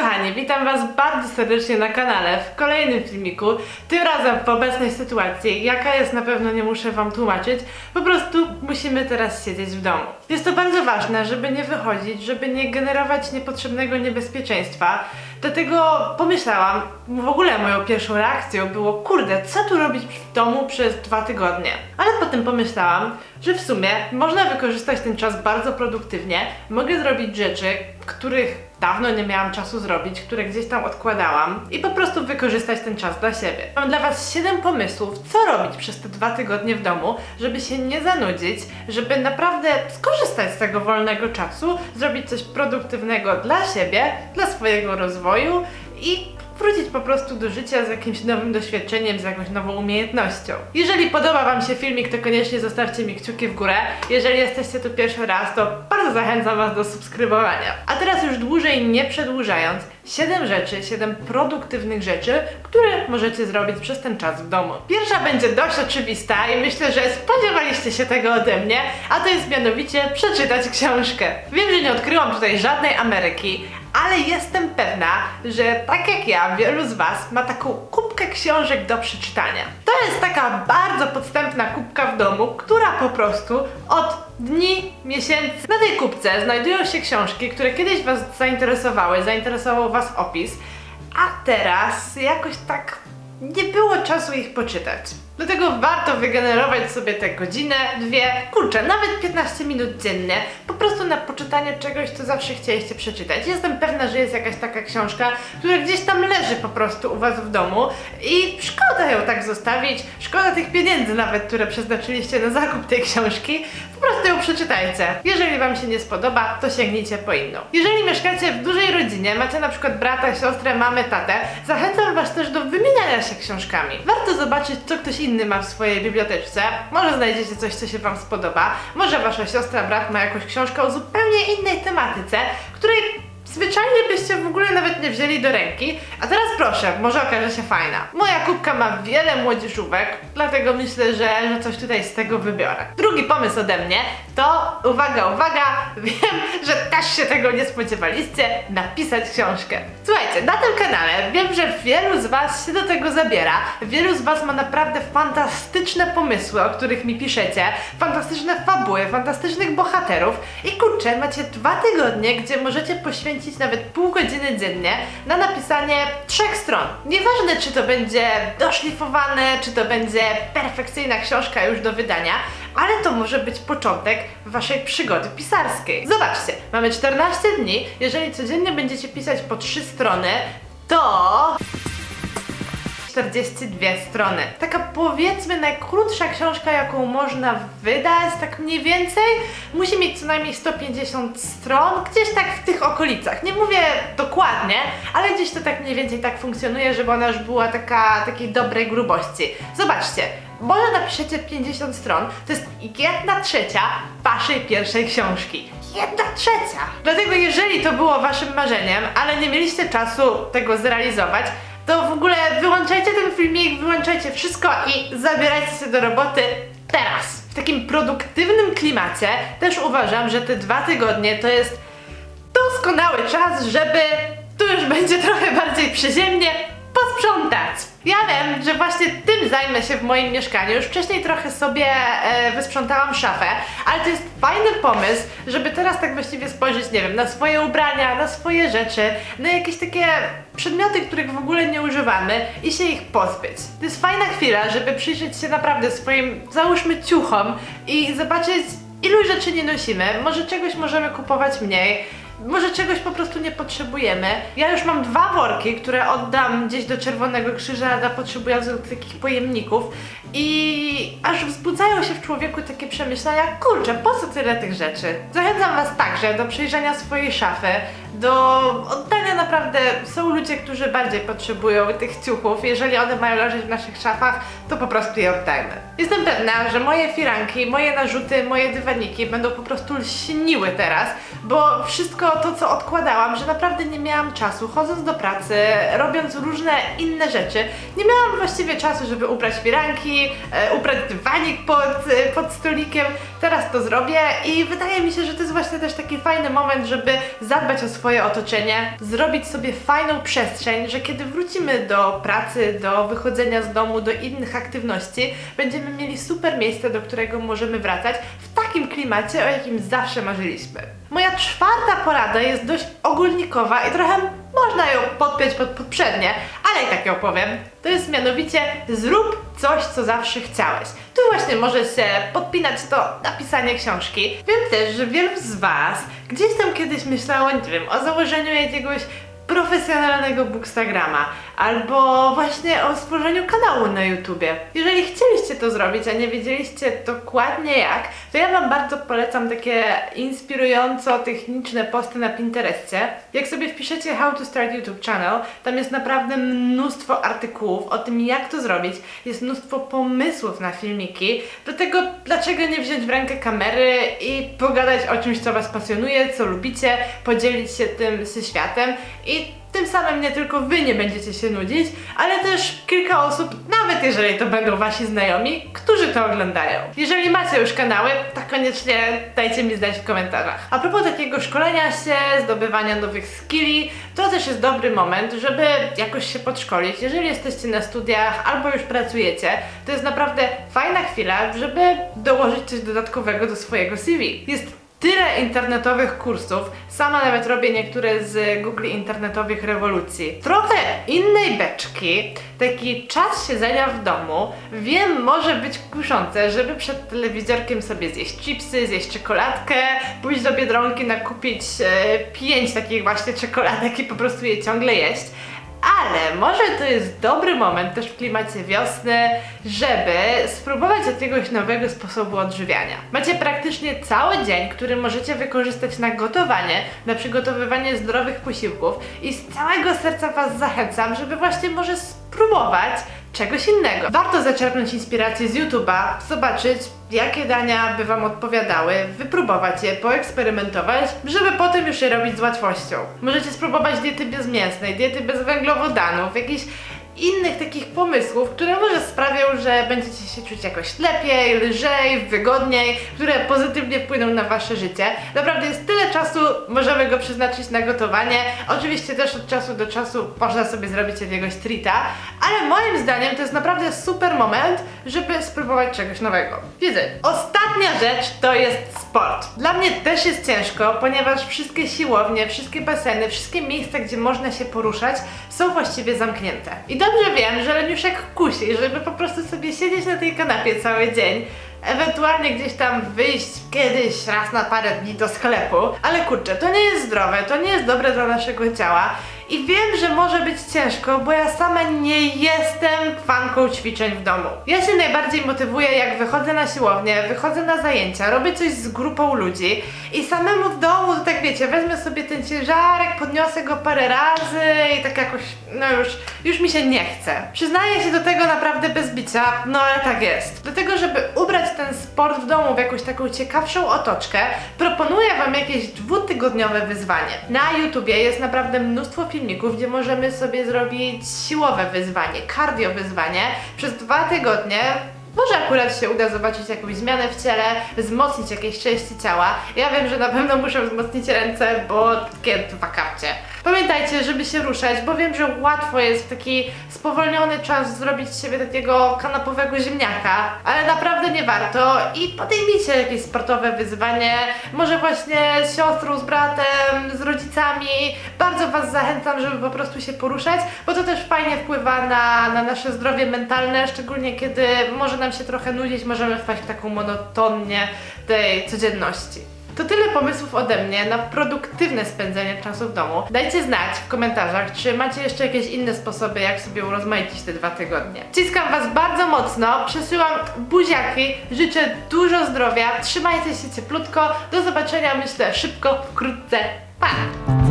kochani, witam Was bardzo serdecznie na kanale w kolejnym filmiku. Tym razem w obecnej sytuacji, jaka jest na pewno nie muszę Wam tłumaczyć, po prostu musimy teraz siedzieć w domu. Jest to bardzo ważne, żeby nie wychodzić, żeby nie generować niepotrzebnego niebezpieczeństwa. Dlatego pomyślałam, w ogóle moją pierwszą reakcją było, kurde, co tu robić w domu przez dwa tygodnie? Ale potem pomyślałam, że w sumie można wykorzystać ten czas bardzo produktywnie. Mogę zrobić rzeczy, których dawno nie miałam czasu zrobić, które gdzieś tam odkładałam i po prostu wykorzystać ten czas dla siebie. Mam dla Was 7 pomysłów, co robić przez te dwa tygodnie w domu, żeby się nie zanudzić, żeby naprawdę skorzystać z tego wolnego czasu, zrobić coś produktywnego dla siebie, dla swojego rozwoju i wrócić po prostu do życia z jakimś nowym doświadczeniem, z jakąś nową umiejętnością. Jeżeli podoba Wam się filmik, to koniecznie zostawcie mi kciuki w górę. Jeżeli jesteście tu pierwszy raz, to bardzo zachęcam Was do subskrybowania. A teraz już dłużej nie przedłużając, 7 rzeczy, 7 produktywnych rzeczy, które możecie zrobić przez ten czas w domu. Pierwsza będzie dość oczywista i myślę, że spodziewaliście się tego ode mnie, a to jest mianowicie przeczytać książkę. Wiem, że nie odkryłam tutaj żadnej Ameryki, ale jestem pewna, że tak jak ja, wielu z Was ma taką kubkę książek do przeczytania. To jest taka bardzo podstępna kubka w domu, która po prostu od dni, miesięcy na tej kubce znajdują się książki, które kiedyś Was zainteresowały, zainteresował Was opis, a teraz jakoś tak nie było czasu ich poczytać. Dlatego warto wygenerować sobie te godzinę, dwie, kurczę, nawet 15 minut dziennie, po prostu na poczytanie czegoś, co zawsze chcieliście przeczytać. Jestem pewna, że jest jakaś taka książka, która gdzieś tam leży po prostu u Was w domu i szkoda ją tak zostawić, szkoda tych pieniędzy nawet, które przeznaczyliście na zakup tej książki, prostu ją przeczytajcie. Jeżeli Wam się nie spodoba, to sięgnijcie po inną. Jeżeli mieszkacie w dużej rodzinie, macie na przykład brata, siostrę, mamę, tatę, zachęcam Was też do wymieniania się książkami. Warto zobaczyć, co ktoś inny ma w swojej biblioteczce. Może znajdziecie coś, co się Wam spodoba. Może Wasza siostra, brat ma jakąś książkę o zupełnie innej tematyce, której zwyczajnie byście w ogóle nawet nie wzięli do ręki. A teraz proszę, może okaże się fajna. Moja kubka ma wiele młodzieżówek, dlatego myślę, że, że coś tutaj z tego wybiorę. Drugi pomysł ode mnie to, uwaga, uwaga, wiem, że też się tego nie spodziewaliście, napisać książkę. Słuchajcie, na tym kanale wiem, że wielu z Was się do tego zabiera. Wielu z Was ma naprawdę fantastyczne pomysły, o których mi piszecie, fantastyczne fabuły, fantastycznych bohaterów i kurczę, macie dwa tygodnie, gdzie możecie poświęcić nawet pół godziny dziennie na napisanie trzech stron. Nieważne, czy to będzie doszlifowane, czy to będzie perfekcyjna książka już do wydania, ale to może być początek waszej przygody pisarskiej. Zobaczcie, mamy 14 dni. Jeżeli codziennie będziecie pisać po 3 strony, to 42 strony. Taka powiedzmy najkrótsza książka, jaką można wydać, tak mniej więcej, musi mieć co najmniej 150 stron, gdzieś tak w tych okolicach. Nie mówię dokładnie, ale gdzieś to tak mniej więcej tak funkcjonuje, żeby ona już była taka, takiej dobrej grubości. Zobaczcie, może napiszecie 50 stron, to jest jedna trzecia waszej pierwszej książki. Jedna trzecia! Dlatego jeżeli to było waszym marzeniem, ale nie mieliście czasu tego zrealizować, to w ogóle wyłączajcie ten filmik, wyłączajcie wszystko i zabierajcie się do roboty teraz. W takim produktywnym klimacie też uważam, że te dwa tygodnie to jest doskonały czas, żeby tu już będzie trochę bardziej przyziemnie posprzątać. Ja wiem, że właśnie tym zajmę się w moim mieszkaniu. Już wcześniej trochę sobie e, wysprzątałam szafę, ale to jest fajny pomysł, żeby teraz tak właściwie spojrzeć, nie wiem, na swoje ubrania, na swoje rzeczy, na jakieś takie przedmioty, których w ogóle nie używamy i się ich pozbyć. To jest fajna chwila, żeby przyjrzeć się naprawdę swoim, załóżmy, ciuchom i zobaczyć, ilu rzeczy nie nosimy. Może czegoś możemy kupować mniej. Może czegoś po prostu nie potrzebujemy. Ja już mam dwa worki, które oddam gdzieś do Czerwonego Krzyża dla potrzebujących takich pojemników i aż wzbudzają się w człowieku takie przemyślenia, kurczę, po co tyle tych rzeczy? Zachęcam Was także do przejrzenia swojej szafy, do oddania naprawdę, są ludzie, którzy bardziej potrzebują tych ciuchów, jeżeli one mają leżeć w naszych szafach, to po prostu je oddajmy. Jestem pewna, że moje firanki, moje narzuty, moje dywaniki będą po prostu lśniły teraz, bo wszystko to, co odkładałam, że naprawdę nie miałam czasu, chodząc do pracy, robiąc różne inne rzeczy, nie miałam właściwie czasu, żeby ubrać firanki, e, ubrać dywanik pod, e, pod stolikiem. Teraz to zrobię i wydaje mi się, że to jest właśnie też taki fajny moment, żeby zadbać o swoje otoczenie, zrobić zrobić sobie fajną przestrzeń, że kiedy wrócimy do pracy, do wychodzenia z domu, do innych aktywności, będziemy mieli super miejsce, do którego możemy wracać w takim klimacie, o jakim zawsze marzyliśmy. Moja czwarta porada jest dość ogólnikowa i trochę można ją podpiąć pod poprzednie, ale i tak ją powiem. To jest mianowicie zrób coś, co zawsze chciałeś. Tu właśnie może się podpinać to napisanie książki. Wiem też, że wielu z Was gdzieś tam kiedyś myślało, nie wiem, o założeniu jakiegoś profesjonalnego bookstagrama albo właśnie o stworzeniu kanału na YouTubie. Jeżeli chcieliście to zrobić, a nie wiedzieliście dokładnie jak, to ja Wam bardzo polecam takie inspirująco-techniczne posty na Pinterestie. Jak sobie wpiszecie How to Start YouTube Channel, tam jest naprawdę mnóstwo artykułów o tym, jak to zrobić. Jest mnóstwo pomysłów na filmiki, do tego, dlaczego nie wziąć w rękę kamery i pogadać o czymś, co Was pasjonuje, co lubicie, podzielić się tym ze światem i tym samym nie tylko wy nie będziecie się nudzić, ale też kilka osób, nawet jeżeli to będą wasi znajomi, którzy to oglądają. Jeżeli macie już kanały, to koniecznie dajcie mi znać w komentarzach. A propos takiego szkolenia się, zdobywania nowych skilli, to też jest dobry moment, żeby jakoś się podszkolić. Jeżeli jesteście na studiach albo już pracujecie, to jest naprawdę fajna chwila, żeby dołożyć coś dodatkowego do swojego CV. Jest tyle internetowych kursów. Sama nawet robię niektóre z Google internetowych rewolucji. Trochę innej beczki, taki czas siedzenia w domu, wiem, może być kuszące, żeby przed telewizorkiem sobie zjeść chipsy, zjeść czekoladkę, pójść do Biedronki, nakupić e, pięć takich właśnie czekoladek i po prostu je ciągle jeść. Ale może to jest dobry moment też w klimacie wiosny, żeby spróbować jakiegoś nowego sposobu odżywiania. Macie praktycznie cały dzień, który możecie wykorzystać na gotowanie, na przygotowywanie zdrowych posiłków i z całego serca Was zachęcam, żeby właśnie może spróbować czegoś innego. Warto zaczerpnąć inspirację z YouTube'a, zobaczyć jakie dania by Wam odpowiadały, wypróbować je, poeksperymentować, żeby potem już je robić z łatwością. Możecie spróbować diety bezmięsnej, diety bez węglowodanów, jakichś innych takich pomysłów, które może sprawią, że będziecie się czuć jakoś lepiej, lżej, wygodniej, które pozytywnie wpłyną na Wasze życie. Naprawdę jest tyle czasu, możemy go przeznaczyć na gotowanie. Oczywiście też od czasu do czasu można sobie zrobić jakiegoś trita, ale moim zdaniem to jest naprawdę super moment, żeby spróbować czegoś nowego. Widzę. Ostatnia rzecz to jest sport. Dla mnie też jest ciężko, ponieważ wszystkie siłownie, wszystkie baseny, wszystkie miejsca, gdzie można się poruszać, są właściwie zamknięte. I dobrze wiem, że Leniuszek kusi, żeby po prostu sobie siedzieć na tej kanapie cały dzień, ewentualnie gdzieś tam wyjść kiedyś raz na parę dni do sklepu, ale kurczę, to nie jest zdrowe, to nie jest dobre dla naszego ciała i wiem, że może być ciężko, bo ja sama nie jestem fanką ćwiczeń w domu. Ja się najbardziej motywuję, jak wychodzę na siłownię, wychodzę na zajęcia, robię coś z grupą ludzi i samemu w domu, wiecie, wezmę sobie ten ciężarek, podniosę go parę razy i tak jakoś, no już, już mi się nie chce. Przyznaję się do tego naprawdę bez bicia, no ale tak jest. Do tego, żeby ubrać ten sport w domu w jakąś taką ciekawszą otoczkę, proponuję Wam jakieś dwutygodniowe wyzwanie. Na YouTubie jest naprawdę mnóstwo filmików, gdzie możemy sobie zrobić siłowe wyzwanie, cardio wyzwanie przez dwa tygodnie. Może akurat się uda zobaczyć jakąś zmianę w ciele, wzmocnić jakieś części ciała. Ja wiem, że na pewno muszę wzmocnić ręce, bo takie dwa kapcie. Pamiętajcie, żeby się ruszać, bo wiem, że łatwo jest w taki spowolniony czas zrobić z siebie takiego kanapowego ziemniaka, ale naprawdę nie warto i podejmijcie jakieś sportowe wyzwanie, może właśnie z siostrą, z bratem, z rodzicami. Bardzo Was zachęcam, żeby po prostu się poruszać, bo to też fajnie wpływa na, na nasze zdrowie mentalne, szczególnie kiedy może nam się trochę nudzić, możemy wpaść w taką monotonnię tej codzienności. To tyle pomysłów ode mnie na produktywne spędzenie czasu w domu. Dajcie znać w komentarzach, czy macie jeszcze jakieś inne sposoby, jak sobie urozmaicić te dwa tygodnie. Ciskam Was bardzo mocno, przesyłam buziaki, życzę dużo zdrowia, trzymajcie się cieplutko, do zobaczenia myślę szybko, wkrótce, pa!